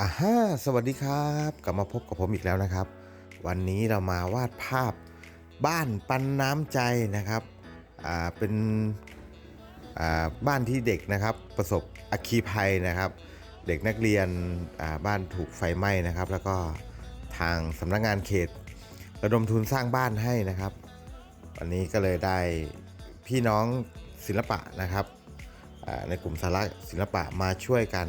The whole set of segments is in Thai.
อ่าฮะสวัสดีครับ กลับมาพบกับผมอีกแล้วนะครับ วันนี้เรามาวาดภาพบ้านปันน้ำใจนะครับอ่าเป็นอ่าบ้านที่เด็กนะครับ ประสบอัคคีภัยนะครับ เด็กนักเรียนอ่าบ้านถูกไฟไหม้นะครับ แล้วก็ทางสำนักงานเขต ระดมทุนสร้างบ้านให้นะครับ วันนี้ก็เลยได้พี่น้องศิลปะนะครับในกลุ่มสาระศิลปะมาช่วยกัน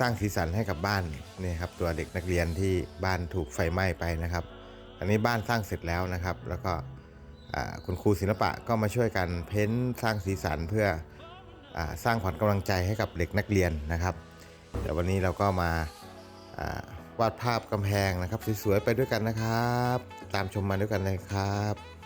สร้างสีสันให้กับบ้านนี่ครับตัวเด็กนักเรียนที่บ้านถูกไฟไหม้ไปนะครับ อันนี้บ้านสร้างเสร็จแล้วนะครับ แล้วก็คุณครูศิลปะก็มาช่วยกันเพ้นสร้างสีสันเพื่ออสร้างขวัญกำลังใจให้กับเด็กนักเรียนนะครับเดี๋ยววันนี้เราก็มาอ่าวาดภาพกำแพงนะครับสวยๆไปด้วยกันนะครับ ตามชมมาด้วยกันเลยครับ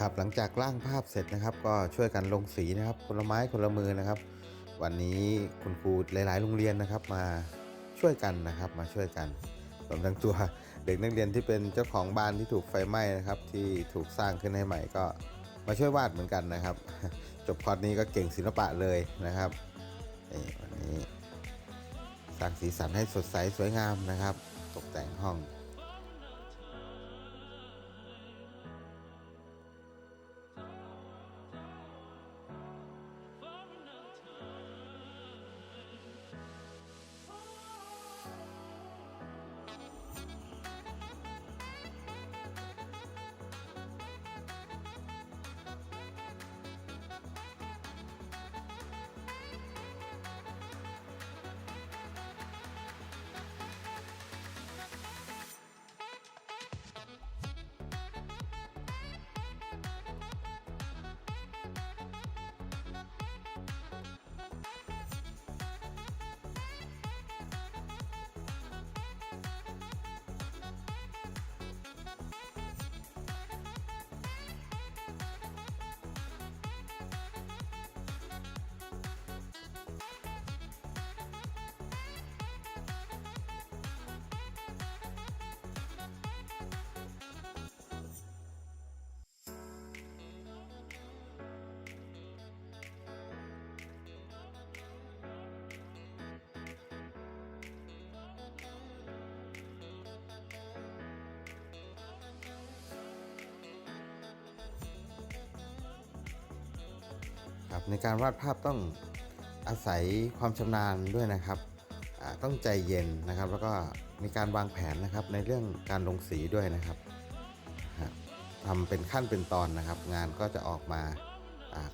ครับหลังจากร่างภาพเสร็จนะครับ ก็ช่วยกันลงสีนะครับคนละไม้คนละมือนะครับ วันนี้คุณครูหลาย ๆ โรงเรียนนะครับมาช่วยกันนะครับมาช่วยกันรวมทั้งตัวเด็กนักเรียนที่เป็นเจ้าของบ้านที่ถูกไฟไหม้นะครับ ที่ถูกสร้างขึ้นให้ใหม่ก็มาช่วยวาดเหมือนกันนะครับ จบคอร์สนี้ก็เก่งศิลปะเลยนะครับวันนี้สร้างสีสันให้สดใสสวยงามนะครับ ตกแต่งห้อง ครับในการวาดภาพต้องอาศัยความชำนาญด้วยนะครับต้องใจเย็นนะครับ แล้วก็มีการวางแผนนะครับในเรื่องการลงสีด้วยนะครับฮะทำเป็นขั้นเป็นตอนนะครับ งานก็จะออกมา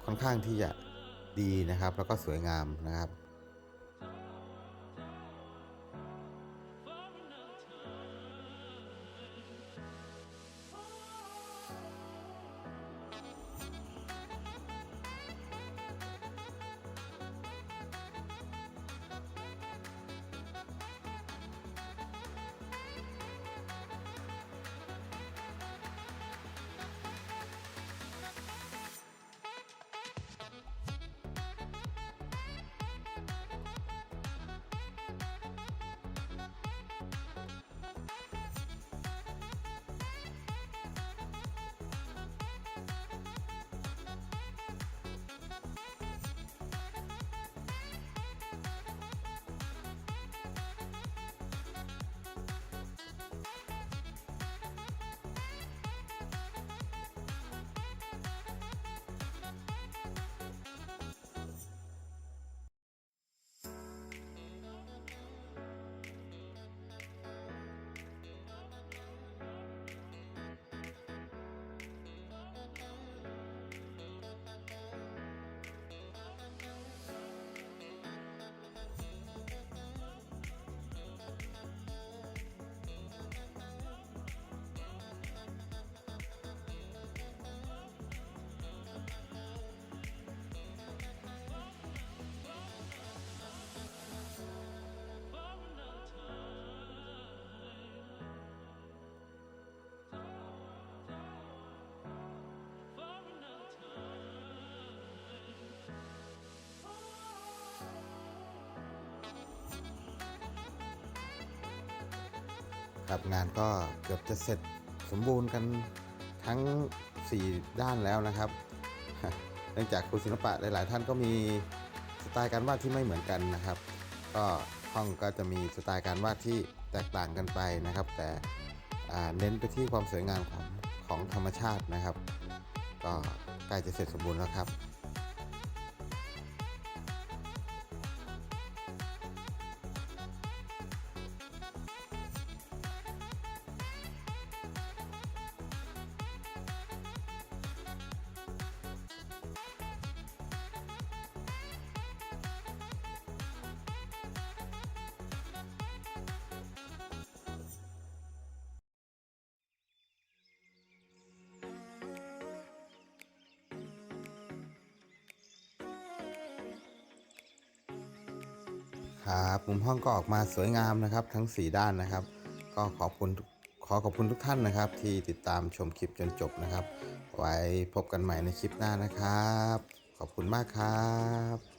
ค่อนข้างที่จะดีนะครับ แล้วก็สวยงามนะครับ「 ครับงานก็เกือบจะเสร็จสมบูรณ์กันทั้ง 4 ด้านแล้วนะครับเนื่องจากครูศิลปะหลาย ๆ ท่านก็มีสไตล์การวาดที่ไม่เหมือนกันนะครับ ก็ห้องก็จะมีสไตล์การวาดที่แตกต่างกันไปนะครับ แต่เน้นไปที่ความสวยงามของของธรรมชาตินะครับ ก็ใกล้จะเสร็จสมบูรณ์แล้วครับ ครับมุมห้องก็ออกมาสวยงามนะครับ ทั้ง 4 ด้านนะครับ ก็ขอบคุณขอขอบคุณทุกท่านนะครับ ที่ติดตามชมคลิปจนจบนะครับ ไว้พบกันใหม่ในคลิปหน้านะครับ ขอบคุณมากครับ